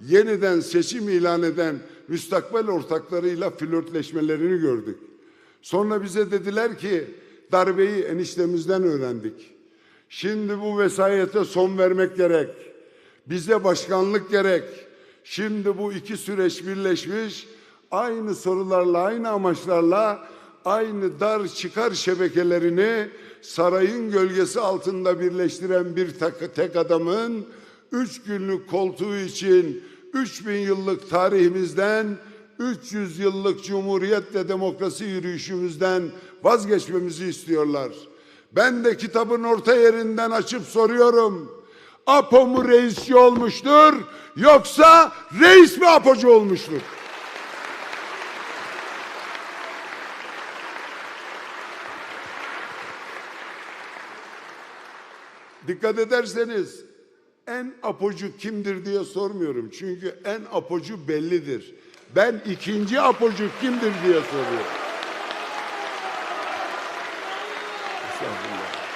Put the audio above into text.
yeniden seçim ilan eden müstakbel ortaklarıyla flörtleşmelerini gördük. Sonra bize dediler ki darbeyi eniştemizden öğrendik. Şimdi bu vesayete son vermek gerek. Bize başkanlık gerek. Şimdi bu iki süreç birleşmiş. Aynı sorularla, aynı amaçlarla aynı dar çıkar şebekelerini sarayın gölgesi altında birleştiren bir tek, adamın üç günlük koltuğu için 3000 yıllık tarihimizden 300 yıllık cumhuriyet ve demokrasi yürüyüşümüzden vazgeçmemizi istiyorlar. Ben de kitabın orta yerinden açıp soruyorum. Apo mu reisçi olmuştur yoksa reis mi apocu olmuştur? Dikkat ederseniz en apocu kimdir diye sormuyorum. Çünkü en apocu bellidir. Ben ikinci apocu kimdir diye soruyorum. Estağfurullah.